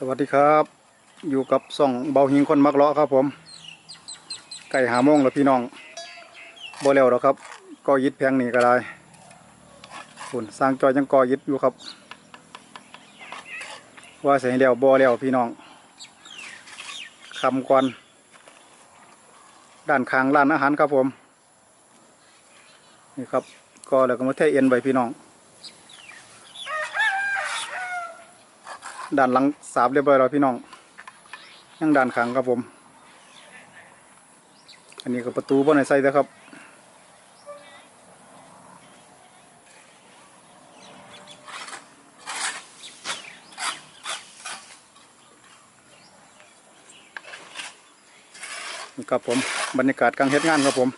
สวัสดีครับ อยู่กับส่องเบาหิงคนมักเลาะครับผม ไก่หาโมงแล้วพี่น้องบ่แล้วหรอกครับ ก็ยิดแพงนี่ก็ได้ฝุ่นสร้างจอยยังก่อยิดอยู่ครับ ว่าใส่แล้วบ่แล้วพี่น้องคำก่อนด้านข้างร้านอาหารครับผมนี่ครับก็แล้วก็มาเทเอ็นไว้พี่น้อง ด้านหลังสาบเรียบร้อยแล้วพี่น้องยังด้านขังครับผม อันนี้ก็ประตูบนในใส่นะครับนี่ครับผมบรรยากาศกลางเฮ็ดงานครับผม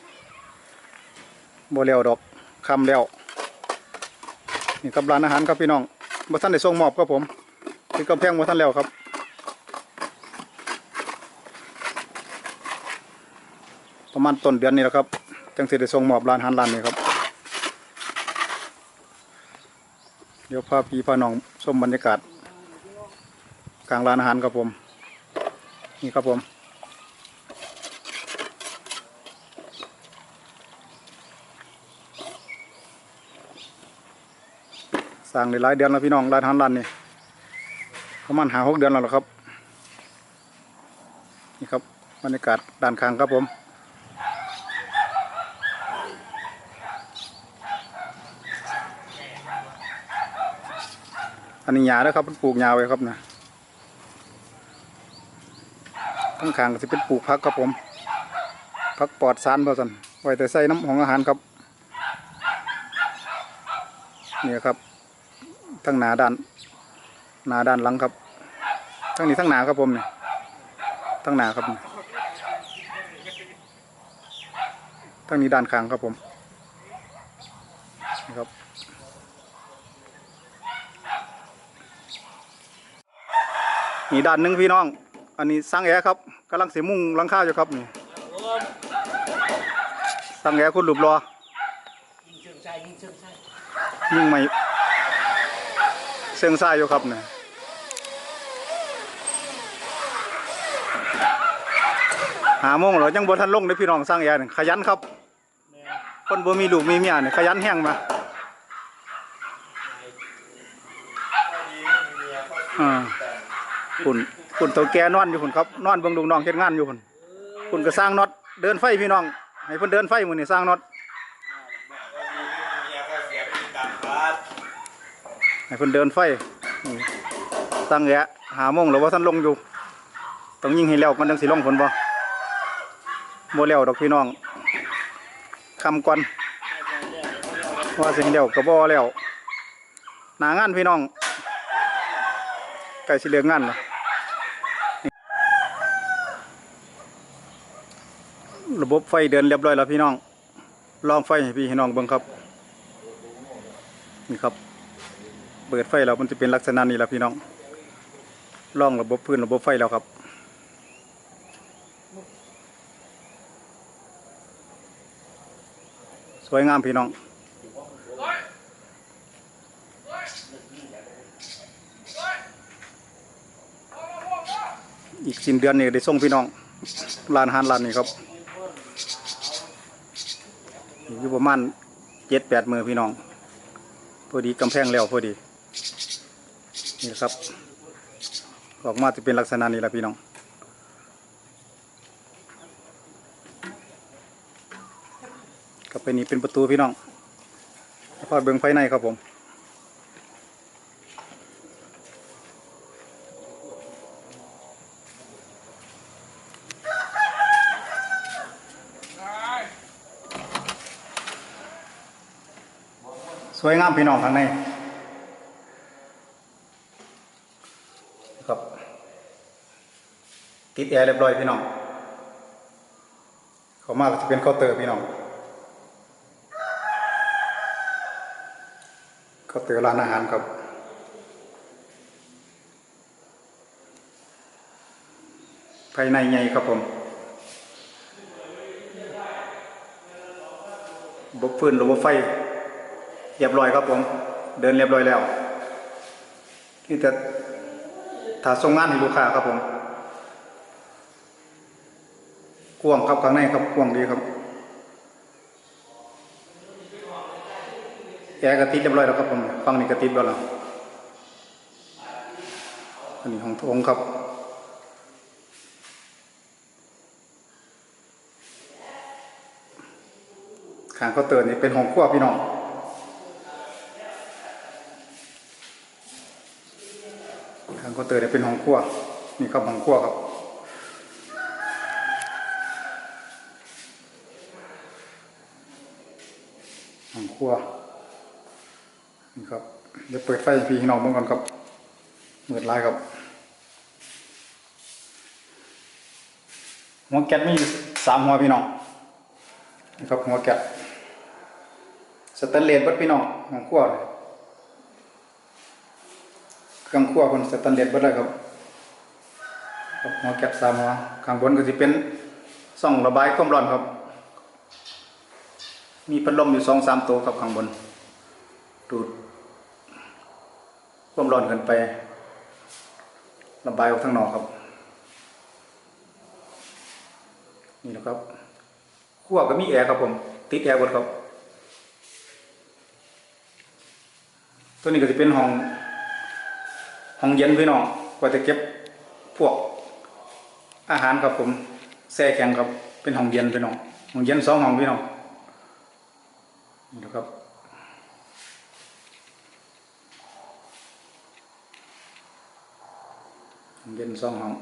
โบเลียวดอกคำแล้วนี่ครับร้านอาหารครับพี่น้องบ่ท่านได้ส่งมอบครับผม คือกำแพงมาท่านแล้วครับประมาณต้นเดือนนี้แหละครับ จังสิได้ส่งมอบร้านอาหารร้านนี้ครับ เดี๋ยวพาพี่พาน้องชมบรรยากาศ กลางร้านอาหารครับผม นี่ครับผมสร้างได้หลายเดือนแล้วพี่น้องร้านอาหารร้านนี้ ประมาณหาหกเดือนแล้วครับ นี่ครับบรรยากาศด้านข้างครับผมอันนี้หญ้าแล้วครับมันปลูกหญ้าไว้ครับนะข้างข้างก็จะเป็นปลูกพักครับผมพักปอดสารพราะสันไว้แต่ใส่น้ำของอาหารครับนี่ครับทั้งหนาด้าน หนาด้านหลังครับ ทั้งนี้ทั้งหนาครับผมเนี่ยทั้งหนาครับทั้งนี้ด้านข้างครับผมนี่ครับนี่ด้านหนึ่งพี่น้อง อันนี้สร้างแอร์ครับกำลังเสียมุ่งลังคาวอยู่ครับนี่สร้างแอร์คุณหลุบรอยิงเชิงชายยิงเชิงชายยิ่งไม่เสียงซ่ายอยู่ครับเนี่ย หาโมงเหรอยังบ่ทันลงเลยพี่น้องสร้างแอร์นี่ขยันครับ คนบ่มีลูกมีเมียนี่ยขยันแห้งมาอ่าคุณคุณตัวแกนอนอยู่คุณครับนอนเบิ่งลูกน้องเฮ็ดงานอยู่คุณคุณก็สร้างน็อตเดินไฟพี่น้อง ให้เพิ่นเดินไฟมื้อนี้สร้างน็อตให้เพิ่นเดินไฟสร้างแอะหาโมงแล้วว่าท่านลงอยู่ต้องยิงให้แล้วมันจังสิลงผลบ่ บ่แล้วดอกพี่น้องคำก่อนว่าสิ่งเดียวก็บ่แล้วหนางานพี่น้องใกล้สิเลือกงานแล้วระบบไฟเดินเรียบร้อยแล้วพี่น้อง ลองไฟให้พี่ให้น้องเบิ่งครับ นี่ครับ เปิดไฟแล้วมันจะเป็นลักษณะนี้แหละพี่น้องลองระบบพื้นระบบไฟแล้วครับ สวยงามพี่น้อง อีกสิ้นเดือนนี้ได้ส่งพี่น้องร้านอาหารร้านนี้ครับอยู่ประมาณเจ็ดแปดมือพี่น้อง พอดีกำแพงแล้วพอดี นี่ครับ ออกมาจะเป็นลักษณะนี้แหละพี่น้องับไปนี่เป็นประตูพี่น้องพอดเบิ้งภายในครับผมสวยงามพี่น้องข้างในครับ ติดแอร์เรียบร้อยพี่น้อง เขามากจะเป็นเคาน์เตอร์พี่น้อง เคาเตือร์ร้านอาหารครับ ภายในใหญ่ครับผมบบฟืนระบบไฟ เรียบร้อยครับผม เดินเรียบร้อยแล้ว ที่จะถ้าส่งงานให้ลูกค้าครับผมกว้างครับข้างในครับกว้างดีครับ แอร์ก็ติดเรียบร้อยแล้วครับผมฟังนี่ก็ติดแล้วอันนี้ห้องโถงครับขางเคาเตือร์นี่เป็นห้องครัวพี่น้องขางเคาเตือร์เนี่เป็นห้องครัวนี่ครับห้องครัวครับห้องครัว นี่ครับเดี๋ยวเปิดไฟพี่น้องเบิ่งก่อนครับมืดหลายครับหัวแก๊สมีสามหัวพี่น้องนี่ครับหัวแก๊สสแตนเลสบัดพี่น้องห้องครัวเลยเครื่องครัวคนสแตนเลสบัดเลยครับครับหัวแก๊สสามหัวข้างบนก็จะเป็นช่องระบายความร้อนครับ มีพัดลมอยู่สองสามตัวครับข้างบนดูด ความร้อนขึ้นไประบายออกทางนอกครับ นี่นะครับขั้วก็มีแอร์ครับผม ติดแอร์บดครับ ตัวนี้ก็จะเป็นห้องห้องเย็นพี่น้องก็จะเก็บพวกอาหารครับผมแช่แข็งครับ เป็นห้องเย็นพี่น้องห้องเย็นสองห้องพี่น้องนี่นะครับ ห้อง เย็นสองห้อง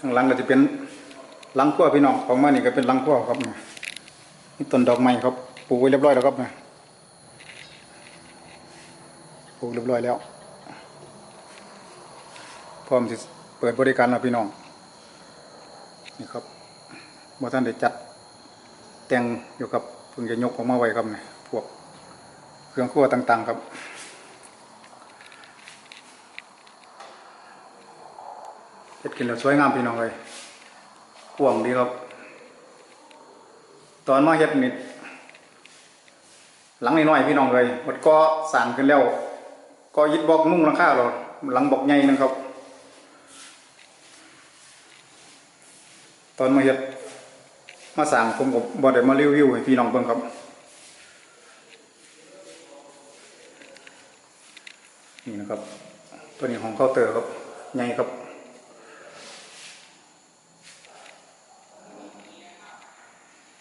ข้างหลังก็จะเป็นหลังขั้วพี่น้องของมานี่ก็เป็นหลังขั้วครับนี่ต้นดอกไม้ครับปลูกไว้เรียบร้อยแล้วครับนะปลูกเรียบร้อยแล้ว พร้อมที่เปิดบริการแล้วพี่น้องนี่ครับบ่ท่านได้จัดแต่งอยู่ครับเพิ่งจะยกออกมาไว้ครับนี่พวกเครื่องครัวต่าง ๆ ครับ เฮ็ดกินแล้วสวยงามพี่น้องเลยกวงดีครับ ตอนมาเฮ็ดนี่หลังน้อยๆพี่น้องเลยมันก็สร้างขึ้นแล้วก็ยิดบอกมุ่งหลังคาหรอหลังบอกใหญ่นึงครับ ตอนมาเฮ็ดมาสร้างผมก็บ่ได้มารีวิวให้พี่น้องเบิ่งครับนี่นะครับ ตัวนี้ของเคาน์เตอร์ครับใหญ่ครับ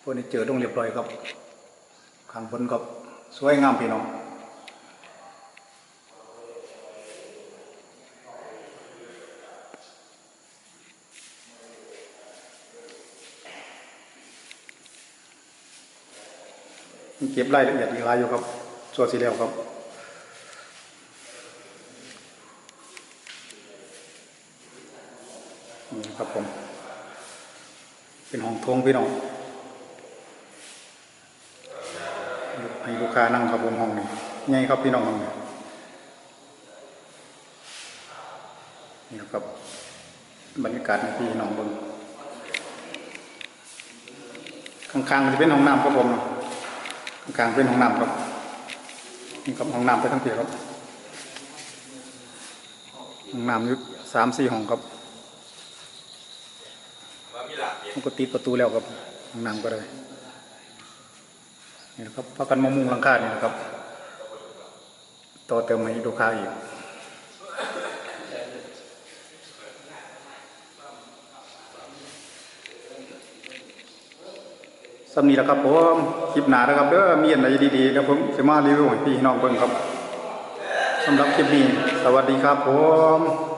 เฟอร์นิเจอต้องเรียบร้อยครับข้างบนก็สวยงามพี่น้องเก็บรายละเอียดอีกหลายอยู่ครับส่วนสีแล้วครับนี่ครับผม เป็นห้องโถงพี่น้อง ให้ลูกค้านั่งครับผมห้องนี้ไงครับพี่น้องห้องนี้นี่ครับบรรยากาศในพี่น้องบนข้างๆจะเป็นห้องน้ำครับผมข้างๆเป็นห้องน้ำครับนี่ครับห้องน้ำไปทั้งเปียครับห้องน้ำอยู่สามสี่ห้องครับมันก็ติดประตูแล้วครับห้องน้ำก็เลย นี่นะครับพักกันมะมุงหลังคาเนี่ยนะครับต่อเติมให้ลูกค้าอีกสำนีแหละครับผมคลิปหนานะครับเด้อมีอะไรดีๆแล้วผมจะมารีวิวให้พี่น้องเบิ่งครับสำหรับคลิปนี้ สวัสดีครับผม